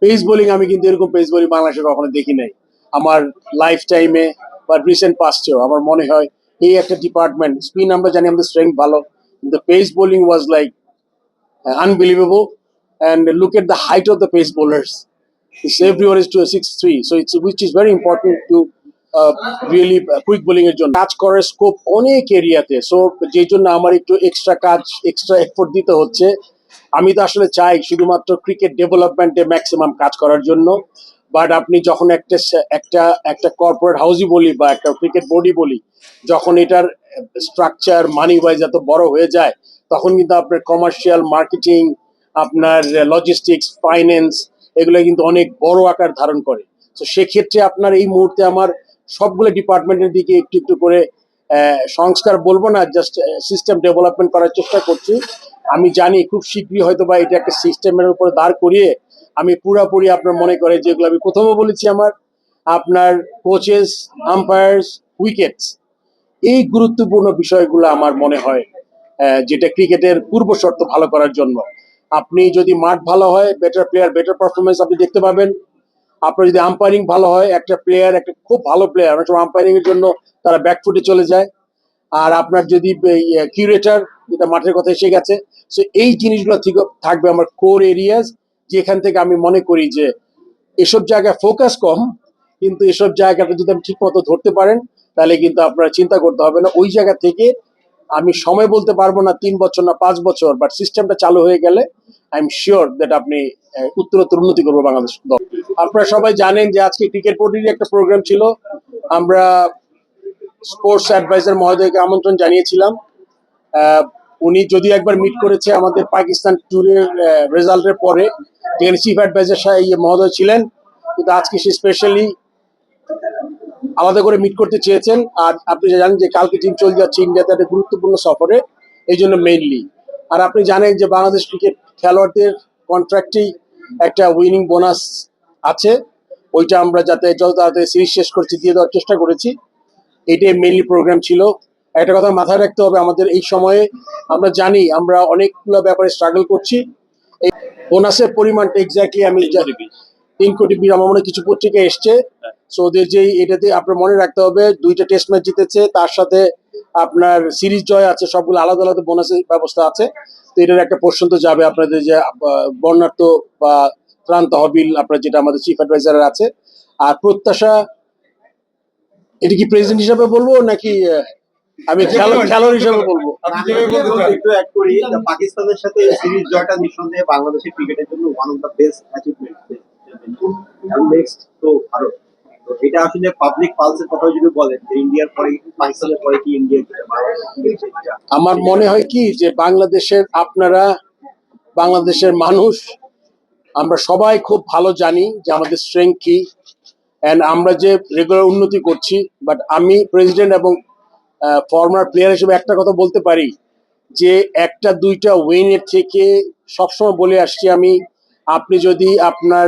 Pace bowling আমি কিন্তু এরকম পেস বোলিং বাংলাদেশে কখনো দেখি নাই আমার লাইফ টাইমে বা রিসেন্ট পাস্টেও আমার মনে হয় এই একটা ডিপার্টমেন্ট স্পিন আমরা জানি আমাদের স্ট্রেংথ ভালো কিন্তু pace bowling was like unbelievable. And look at the height of the pace bowlers. It's everyone is to a six three, so it's which is important to uh, really uh, quick এর জন্য কাজ করার scope অনেক এরিয়াতে so যে জন্য আমার একটু এক্সট্রা কাজ এক্সট্রা এফোর্ট দিতে হচ্ছে আমি তো আসলে চাই শুধুমাত্র ক্রিকেট ডেভেলপমেন্টে ম্যাক্সিমাম কাজ করার জন্য। বাট আপনি যখন একটা একটা একটা কর্পোরেট হাউসই বলি বা একটা ক্রিকেট বোর্ডই বলি, যখন এটার স্ট্রাকচার মানি ওয়াইজ এত বড় হয়ে যায়, তখন কিন্তু আপনার কমার্শিয়াল মার্কেটিং আপনার লজিস্টিক্স ফাইন্যান্স এগুলো কিন্তু অনেক বড় আকার ধারণ করে। তো সেক্ষেত্রে আপনার এই মুহূর্তে আমার সবগুলো ডিপার্টমেন্টের দিকে একটু একটু করে সংস্কার বলব না জাস্ট সিস্টেম ডেভেলপমেন্ট করার চেষ্টা করছি। আমি জানি খুব শীঘ্রই হয়তো বা এটা একটা সিস্টেমের উপরে দাঁড় করিয়ে আমি পুরাপুরি আপনার মনে করে যেগুলো আমি প্রথমে বলেছি আমার, আপনার কোচেস আম্পায়ার্স উইকেটস এই গুরুত্বপূর্ণ বিষয়গুলো আমার মনে হয় যেটা ক্রিকেটের পূর্ব শর্ত ভালো করার জন্য। আপনি যদি মাঠ ভালো হয় বেটার প্লেয়ার বেটার পারফরমেন্স আপনি দেখতে পাবেন। আপনার যদি আম্পায়ারিং ভালো হয়, একটা প্লেয়ার একটা খুব ভালো প্লেয়ার অনেক সময় আম্পায়ারিং এর জন্য তারা ব্যাকফুটে চলে যায়। আর আপনার যদি কিউরেটার যেটা মাঠের কথা এসে গেছে। সো এই জিনিসগুলো থেকে থাকবে আমার কোর এরিয়াস যেখান থেকে আমি মনে করি যে এসব জায়গায় ফোকাস কম, কিন্তু এসব জায়গাটা যদি আপনি ঠিক মতো ধরতে পারেন, তাহলে কিন্তু আপনার চিন্তা করতে হবে না। ওই জায়গা থেকে আমি সময় বলতে পারব না, তিন বছর না পাঁচ বছর বাট সিস্টেমটা চালু হয়ে গেলে আই এম শিওর দ্যাট আপনি উত্তরোত্তর উন্নতি করব বাংলাদেশ দল। আপনারা সবাই জানেন যে আজকে ক্রিকেট বোর্ডেরই একটা প্রোগ্রাম ছিল। আমরা স্পোর্টস অ্যাডভাইজার মহোদয়কে আমন্ত্রণ জানিয়েছিলাম। উনি যদি একবার মিট করেছে আমাদের পাকিস্তান ট্যুরের রেজাল্টের পরে, যেখানে চিফ অ্যাডভাইজার সাহেব মহোদয় ছিলেন, কিন্তু আজকে সে স্পেশালি আলাদা করে মিট করতে চেয়েছেন। আর আপনি জানেন যে কালকে টিম চলে যাচ্ছে ইন্ডিয়াতে একটা গুরুত্বপূর্ণ সফরে, এই জন্য মেইনলি আর আপনি জানেন যে বাংলাদেশ ক্রিকেট খেলোয়াড়দের কন্ট্রাক্টেই একটা উইনিং বোনাস আছে। ওইটা আমরা যাতে যত তাড়াতাড়ি সিরিজ শেষ করছি, দিয়ে দেওয়ার চেষ্টা করেছি। এটাই মেইনলি প্রোগ্রাম ছিল। একটা কথা মাথায় রাখতে হবে, আমাদের এই সময়ে আমরা জানি আমরা অনেকগুলো ব্যাপারে স্ট্রাগল করছি। এই বোনাসের পরিমাণটা এক্স্যাক্টলি আমি তিন কোটি বিশ আমার মনে কিছু পত্রিকা এসছে। সো ওদের যে এটাতে আপনার মনে রাখতে হবে, দুইটা টেস্ট ম্যাচ জিতেছে, তার সাথে আপনার সিরিজ জয় আছে, সবগুলো আলাদা আলাদা বোনাসের ব্যবস্থা আছে। তো এটার একটা পোর্শন তো যাবে আপনাদের যে বর্ণার্থ বা ত্রাণ তহবিল আপনার যেটা আমাদের চিফ অ্যাডভাইজার আছে। আর প্রত্যাশা, এটা কি প্রেজেন্ট হিসাবে বলব নাকি আমি খেলোয়াড় হিসাবে বলব। একটু অ্যাড করি পাকিস্তানের সাথে সিরিজ জয়টা নিঃসন্দেহে বাংলাদেশের ক্রিকেটের জন্য one of the best achievement next তো ভারত। এটা আসলে পাবলিক পালসের কথা যদি বলেন যে ইন্ডিয়ার পরে পাকিস্তানের পরে কি ইন্ডিয়া আমার মনে হয় কি যে বাংলাদেশের আপনারা বাংলাদেশের মানুষ আমরা সবাই খুব ভালো জানি যে আমাদের স্ট্রেংথ কি। অ্যান্ড আমরা যে রেগুলার উন্নতি করছি বাট আমি প্রেসিডেন্ট এবং ফর্মার প্লেয়ার হিসেবে একটা কথা বলতে পারি যে একটা দুইটা উইনের থেকে সবসময় বলে আসছি আমি, আপনি যদি আপনার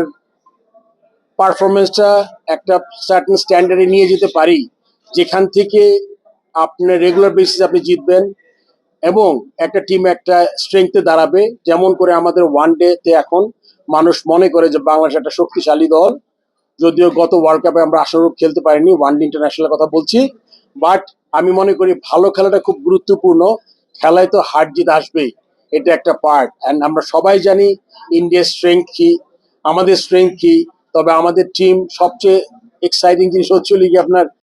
পারফরমেন্সটা একটা সার্টেন স্ট্যান্ডার্ডে নিয়ে যেতে পারি, যেখান থেকে আপনার রেগুলার বেসিস আপনি জিতবেন এবং একটা টিম একটা স্ট্রেংথে দাঁড়াবে, যেমন করে আমাদের ওয়ান ডেতে এখন মানুষ মনে করে যে বাংলাদেশ একটা শক্তিশালী দল, যদিও গত ওয়ার্ল্ড কাপে আমরা আশারূপ খেলতে পারিনি ওয়ান ডে ইন্টারন্যাশনাল কথা বলছি বাট আমি মনে করি ভালো খেলাটা খুব গুরুত্বপূর্ণ। খেলায় তো হার জিত আসবেই। এটা একটা পার্ট অ্যান্ড আমরা সবাই জানি ইন্ডিয়ার স্ট্রেংথ কি, আমাদের স্ট্রেংথ কি, তবে আমাদের টিম সবচেয়ে এক্সাইটিং জিনিস হচ্ছিল কি আপনার